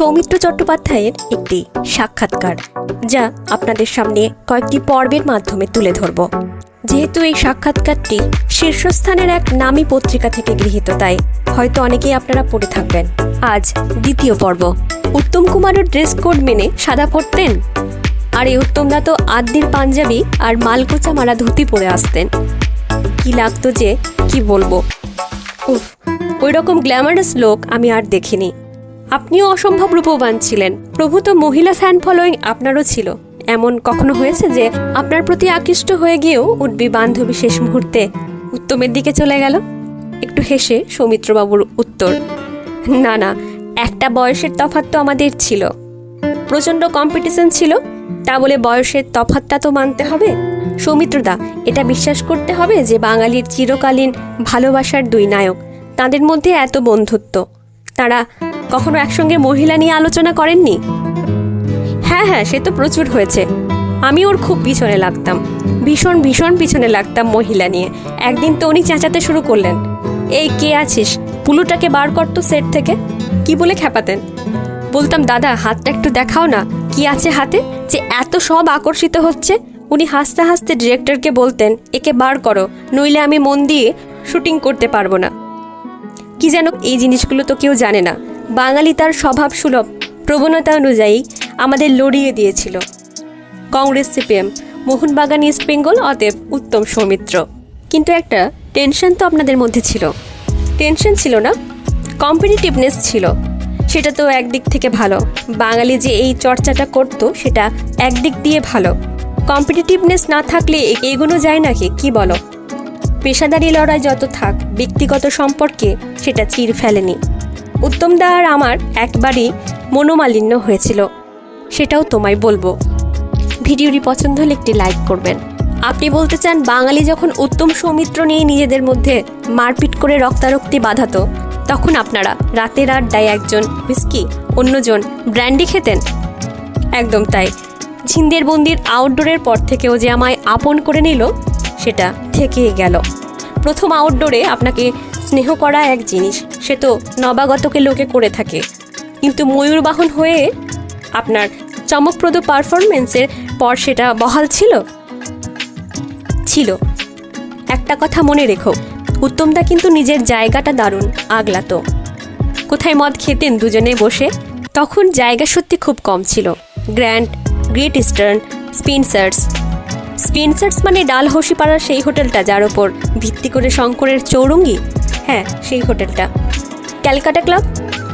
সৌমিত্র চট্টোপাধ্যায়ের একটি সাক্ষাৎকার, যা আপনাদের সামনে কয়েকটি পর্বের মাধ্যমে তুলে ধরব। যেহেতু এই সাক্ষাৎকারটি শীর্ষস্থানের এক নামী পত্রিকা থেকে গৃহীত, তাই হয়তো অনেকেই আপনারা পড়ে থাকবেন। আজ দ্বিতীয় পর্ব। উত্তম কুমারের ড্রেস কোড মেনে সাদা পরতেন আর এই উত্তমদা তো আদ্যির পাঞ্জাবি আর মালকোচা মারা ধুতি পরে আসতেন। কি লাগতো যে, কি বলব? ওই রকম গ্ল্যামারাস লোক আমি আর দেখিনি। আপনিও অসম্ভব রূপবান ছিলেন। প্রভূত মহিলা ফ্যান ফলোয়িং আপনারও ছিল। এমন কখনো হয়েছে যে আপনার প্রতি আকৃষ্ট হয়ে গিয়েও উঠবি বান্ধবী শেষ মুহূর্তে উত্তমের দিকে চলে গেল? একটু হেসে সৌমিত্রবাবুর উত্তর, না না, একটা বয়সের তফাৎ তো আমাদের ছিল। প্রচণ্ড কম্পিটিশন ছিল, তা বলে বয়সের তফাতটা তো মানতে হবে। সৌমিত্রদা, এটা বিশ্বাস করতে হবে যে বাঙালির চিরকালীন ভালোবাসার দুই নায়ক, তাদের মধ্যে এত বন্ধুত্ব। তারা কখনো একসঙ্গে মহিলা নিয়ে আলোচনা করেননি? হ্যাঁ হ্যাঁ সে তো প্রচুর হয়েছে। আমি ওর খুব পিছনে লাগতাম। ভীষণ ভীষণ পিছনে লাগতাম মহিলা নিয়ে। একদিন তো উনি চেঁচাতে শুরু করলেন। এই, কে আছিস? পুলুটাকে বার করতো সেট থেকে। কি বলে খেপাতেন বলতাম, দাদা, হাতটা একটু দেখাও না। কি আছে হাতে? যে এত সব আকর্ষিত হচ্ছে? উনি হাসতে হাসতে ডিরেক্টরকে বলতেন, একে বার করো, নইলে আমি মন দিয়ে শুটিং করতে পারব না। কি যেন এই জিনিসগুলো তো কেউ জানে না। বাঙালি তার স্বভাব সুলভ, প্রবণতা অনুযায়ী আমাদের লড়িয়ে দিয়েছিল। Congress CPM, Mohun Bagan, East Bengal, অতএব উত্তম সৌমিত্র। কিন্তু একটা টেনশন তো আপনাদের মধ্যে ছিল। টেনশন ছিল না কম্পিটিটিভনেস ছিল। সেটা তো একদিক থেকে ভালো। বাঙালি যে এই চর্চাটা করতো, সেটা একদিক দিয়ে ভালো। কম্পিটিটিভনেস না থাকলে এগোনো যায় নাকি, কি বলো? পেশাদারি লড়াই যত থাক, ব্যক্তিগত সম্পর্কে সেটা চির ফেলেনি। উত্তমদা আর আমার একবারই মনোমালিন্য হয়েছিল। সেটাও তোমায় বলব। ভিডিওটি পছন্দ হলে একটি লাইক করবেন। আপনি বলতে চান, বাঙালি যখন উত্তম সৌমিত্র নিয়ে নিজেদের মধ্যে মারপিট করে রক্তারক্তি বাঁধাতো, তখন আপনারা রাতের আড্ডায় একজন হুইস্কি, অন্যজন ব্র্যান্ডি খেতেন? একদম তাই। ঝিন্দের বন্দির আউটডোরের পর থেকেও যে আমায় আপন করে নিল, সেটা থেকেই গেল। প্রথম আউটডোরে আপনাকে স্নেহ করা এক জিনিস, সে তো নবাগতকে লোকে করে থাকে। কিন্তু ময়ূরবাহন হয়ে আপনার চমকপ্রদ পারফরমেন্সের পর সেটা বহাল ছিল? ছিল। একটা কথা মনে রেখো, উত্তমদা কিন্তু নিজের জায়গাটা দারুণ, আগলাতো। কোথায় মদ খেতেন দুজনে বসে, তখন জায়গা সত্যি খুব কম ছিল। Grand, great eastern, Spencer's. Spencer's মানে ডালহসি পাড়ার সেই হোটেলটা যার ওপর ভিত্তি করে শঙ্করের চৌরঙ্গি। হ্যাঁ সেই হোটেলটা। Calcutta club?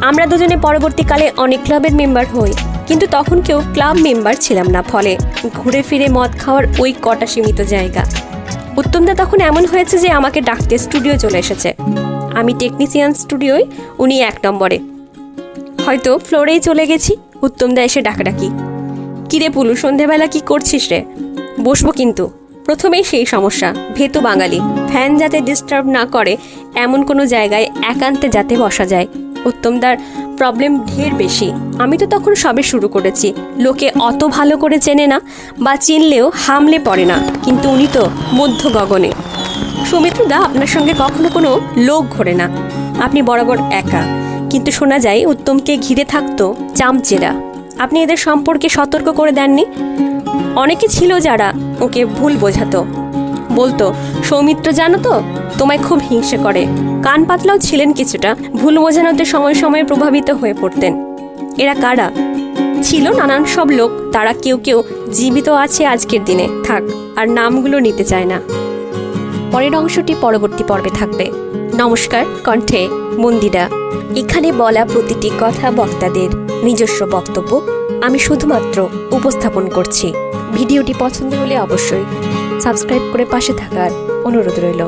আমরা দুজনে পরবর্তীকালে অনেক ক্লাবের মেম্বার হই, কিন্তু তখন কেউ ক্লাব মেম্বার ছিলাম না, ফলে ঘুরে ফিরে মদ খাওয়ার ওই কটা সীমিত জায়গা। উত্তমদা তখন এমন হয়েছে যে আমাকে ডাকতে স্টুডিও চলে এসেছে। আমি টেকনিশিয়ান স্টুডিওয় উনি এক নম্বরে। হয়তো ফ্লোরেই চলে গেছি, উত্তমদা এসে ডাকাডাকি। কিরে পুলু, সন্ধেবেলা কি করছিস রে? বসবো কিন্তু। প্রথমেই সেই সমস্যা, ভেতু বাঙালি। ফ্যান যাতে ডিস্টার্ব না করে এমন কোনো জায়গায় একান্তে যাতে বসা যায়। উত্তমদার প্রবলেম ঢের বেশি। আমি তো তখন সবে শুরু করেছি। লোকে অত ভালো করে চেনে না বা চিনলেও হামলে পড়ে না। কিন্তু উনি তো মধ্য গগনে। সৌমিত্রদা আপনার সঙ্গে কখনো কোনো লোক ঘোরে না। আপনি বরাবর একা। কিন্তু শোনা যায়, উত্তমকে ঘিরে থাকতো চামচেরা। আপনি এদের সম্পর্কে সতর্ক করে দেননি? অনেকে ছিল যারা ওকে ভুল বোঝাতো। বলতো, সৌমিত্র, জানো তো, তোমায় খুব হিংসে করে। কান পাতলাও ছিলেন কিছুটা, ভুল বোঝানোতে সময় সময়ে প্রভাবিত হয়ে পড়তেন। এরা কারা? ছিল নানান সব লোক, তারা কেউ কেউ জীবিত আছে আজকের দিনে, থাক, আর নামগুলো নিতে চায় না। পরের অংশটি পরবর্তী পর্বে থাকবে। নমস্কার, কণ্ঠে মন্দিরা। এখানে বলা প্রতিটি কথা বক্তাদের নিজস্ব বক্তব্য, আমি শুধুমাত্র উপস্থাপন করছি। ভিডিওটি পছন্দ হলে অবশ্যই সাবস্ক্রাইব করে পাশে থাকার অনুরোধ রইল।